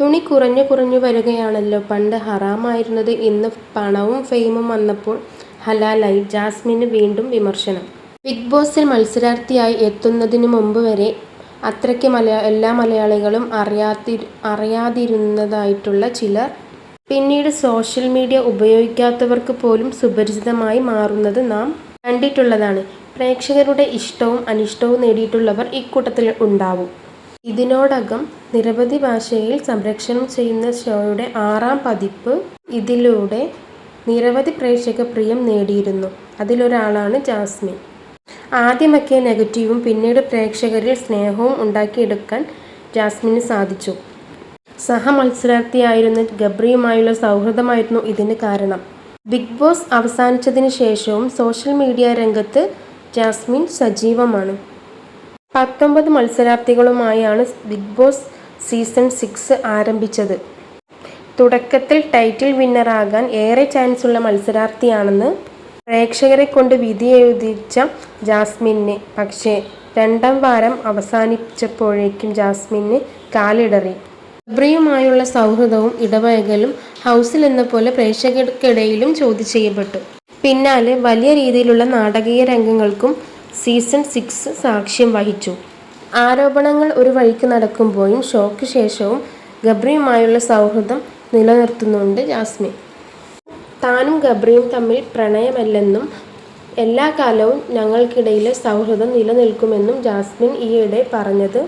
തുണി കുറഞ്ഞു കുറഞ്ഞു വരികയാണല്ലോ. പണ്ട് ഹറാമായിരുന്നത്. ഇന്ന് പണവും ഫെയിമും വന്നപ്പോൾ ഹലാലായി. ജാസ്മിന് വീണ്ടും വിമർശനം. ബിഗ് ബോസിൽ മത്സരാർത്ഥിയായി എത്തുന്നതിന് മുമ്പ് വരെ അത്രയ്ക്ക് മലയാ എല്ലാ മലയാളികളും അറിയാതി അറിയാതിരുന്നതായിട്ടുള്ള ചിലർ പിന്നീട് സോഷ്യൽ മീഡിയ ഉപയോഗിക്കാത്തവർക്ക് പോലും സുപരിചിതമായി മാറുന്നത് നാം കണ്ടിട്ടുള്ളതാണ്. പ്രേക്ഷകരുടെ ഇഷ്ടവും അനിഷ്ടവും നേടിയിട്ടുള്ളവർ ഇക്കൂട്ടത്തിൽ ഉണ്ടാവും. ഇതിനോടകം നിരവധി ഭാഷയിൽ സംരക്ഷണം ചെയ്യുന്ന ഷോയുടെ ആറാം പതിപ്പ് ഇതിലൂടെ നിരവധി പ്രേക്ഷക പ്രിയം നേടിയിരുന്നു. അതിലൊരാളാണ് ജാസ്മിൻ. ആദ്യമൊക്കെ നെഗറ്റീവും പിന്നീട് പ്രേക്ഷകരിൽ സ്നേഹവും ഉണ്ടാക്കിയെടുക്കാൻ ജാസ്മിന് സാധിച്ചു. സഹമത്സരാർത്ഥിയായിരുന്ന ഗബ്രിയുമായുള്ള സൗഹൃദമായിരുന്നു ഇതിന് കാരണം. ബിഗ് ബോസ് അവസാനിച്ചതിന് ശേഷവും സോഷ്യൽ മീഡിയ രംഗത്ത് ജാസ്മിൻ സജീവമാണ്. പത്തൊമ്പത് മത്സരാർത്ഥികളുമായാണ് ബിഗ് ബോസ് സീസൺ സിക്സ് ആരംഭിച്ചത്. തുടക്കത്തിൽ ടൈറ്റിൽ വിന്നറാകാൻ ഏറെ ചാൻസുള്ള മത്സരാർത്ഥിയാണെന്ന് പ്രേക്ഷകരെ കൊണ്ട് വിധിയെഴുതിച്ച ജാസ്മിന്. പക്ഷേ രണ്ടാം വാരം അവസാനിച്ചപ്പോഴേക്കും ജാസ്മിന് കാലിടറി. ഗബ്രിയുമായുള്ള സൗഹൃദവും ഇടപഴകലും ഹൗസിൽ എന്ന പോലെ പ്രേക്ഷകർക്കിടയിലും ചോദ്യം ചെയ്യപ്പെട്ടു. പിന്നാലെ വലിയ രീതിയിലുള്ള നാടകീയ രംഗങ്ങൾക്കും സീസൺ സിക്സ് സാക്ഷ്യം വഹിച്ചു. ആരോപണങ്ങൾ ഒരു വഴിക്ക് നടക്കുമ്പോഴും ഷോക്ക് ശേഷവും ഗബ്രിയുമായുള്ള സൗഹൃദം നിലനിർത്തുന്നുണ്ട് ജാസ്മിൻ. താനും ഗബ്രിയും തമ്മിൽ പ്രണയമല്ലെന്നും എല്ലാ കാലവും ഞങ്ങൾക്കിടയിലെ സൗഹൃദം നിലനിൽക്കുമെന്നും ജാസ്മിൻ ഈയിടെ പറഞ്ഞത്.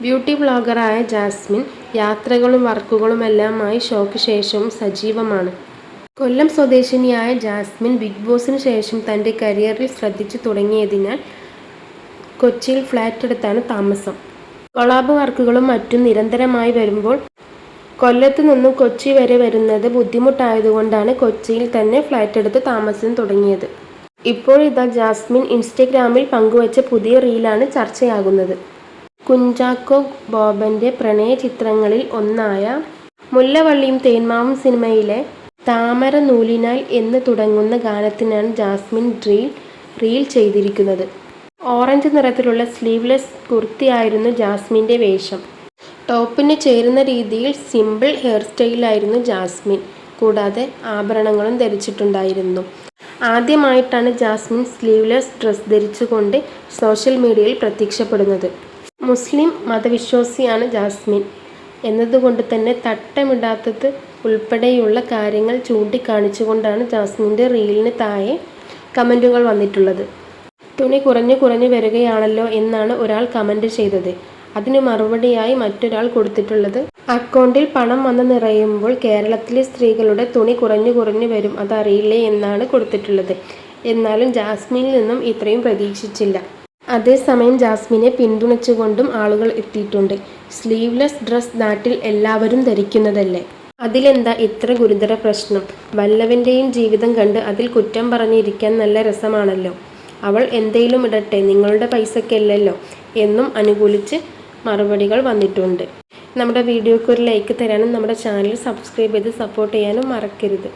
ബ്യൂട്ടി ബ്ലോഗറായ ജാസ്മിൻ യാത്രകളും വർക്കുകളുമെല്ലാമായി ഷോക്ക് ശേഷവും സജീവമാണ്. കൊല്ലം സ്വദേശിനിയായ ജാസ്മിൻ ബിഗ് ബോസിന് ശേഷം തന്റെ കരിയറിൽ ശ്രദ്ധിച്ചു തുടങ്ങിയതിനാൽ കൊച്ചിയിൽ ഫ്ലാറ്റ് എടുത്താണ് താമസം. കൊളാബ് വർക്കുകളും മറ്റും നിരന്തരമായി വരുമ്പോൾ കൊല്ലത്ത് നിന്നും കൊച്ചി വരെ വരുന്നത് ബുദ്ധിമുട്ടായതുകൊണ്ടാണ് കൊച്ചിയിൽ തന്നെ ഫ്ലാറ്റ് എടുത്ത് താമസം തുടങ്ങിയത്. ഇപ്പോഴിതാ ജാസ്മിൻ ഇൻസ്റ്റഗ്രാമിൽ പങ്കുവച്ച പുതിയ റീലാണ് ചർച്ചയാകുന്നത്. കുഞ്ചാക്കോ ബോബന്റെ പ്രണയ ചിത്രങ്ങളിൽ ഒന്നായ മുല്ലവള്ളിയും തേന്മാവും സിനിമയിലെ താമര നൂലിനാൽ എന്ന് തുടങ്ങുന്ന ഗാനത്തിനാണ് ജാസ്മിൻ ഡ്രീൽ റീൽ ചെയ്തിരിക്കുന്നത്. ഓറഞ്ച് നിറത്തിലുള്ള സ്ലീവ്ലെസ് കുർത്തിയായിരുന്നു ജാസ്മിന്റെ വേഷം. ടോപ്പിന് ചേരുന്ന രീതിയിൽ സിമ്പിൾ ഹെയർ സ്റ്റൈലായിരുന്നു ജാസ്മിൻ. കൂടാതെ ആഭരണങ്ങളും ധരിച്ചിട്ടുണ്ടായിരുന്നു. ആദ്യമായിട്ടാണ് ജാസ്മിൻ സ്ലീവ്ലെസ് ഡ്രസ് ധരിച്ചുകൊണ്ട് സോഷ്യൽ മീഡിയയിൽ പ്രത്യക്ഷപ്പെടുന്നത്. മുസ്ലിം മതവിശ്വാസിയാണ് ജാസ്മിൻ. എന്നതുകൊണ്ട് തന്നെ തട്ടമിടാത്തത് ഉൾപ്പെടെയുള്ള കാര്യങ്ങൾ ചൂണ്ടിക്കാണിച്ചുകൊണ്ടാണ് ജാസ്മിന്റെ റീലിന് താഴെ കമന്റുകൾ വന്നിട്ടുള്ളത്. തുണി കുറഞ്ഞു കുറഞ്ഞു വരികയാണല്ലോ എന്നാണ് ഒരാൾ കമന്റ് ചെയ്തത്. അതിന് മറുപടിയായി മറ്റൊരാൾ കൊടുത്തിട്ടുള്ളത് അക്കൗണ്ടിൽ പണം വന്ന് നിറയുമ്പോൾ കേരളത്തിലെ സ്ത്രീകളുടെ തുണി കുറഞ്ഞു കുറഞ്ഞു വരും അതറിയില്ലേ എന്നാണ് കൊടുത്തിട്ടുള്ളത്. എന്നാലും ജാസ്മിനിൽ നിന്നും ഇത്രയും പ്രതീക്ഷിച്ചില്ല. അതേസമയം ജാസ്മിനെ പിന്തുണച്ചുകൊണ്ടും ആളുകൾ എത്തിയിട്ടുണ്ട്. സ്ലീവ്ലെസ് ഡ്രസ് നാട്ടിൽ എല്ലാവരും ധരിക്കുന്നതല്ലേ? അതിലെന്താ ഇത്ര ഗുരുതര പ്രശ്നം? വല്ലവന്റെയും ജീവിതം കണ്ട് അതിൽ കുറ്റം പറഞ്ഞിരിക്കാൻ നല്ല രസമാണല്ലോ. അവൾ എന്തേലും ഇടട്ടെ നിങ്ങളുടെ പൈസക്കല്ലല്ലോ എന്നും അനുകൂലിച്ച് മറുപടികൾ വന്നിട്ടുണ്ട്. നമ്മുടെ വീഡിയോക്ക് ഒരു ലൈക്ക് തരാനും നമ്മുടെ ചാനൽ സബ്സ്ക്രൈബ് ചെയ്ത് സപ്പോർട്ട് ചെയ്യാനും മറക്കരുത്.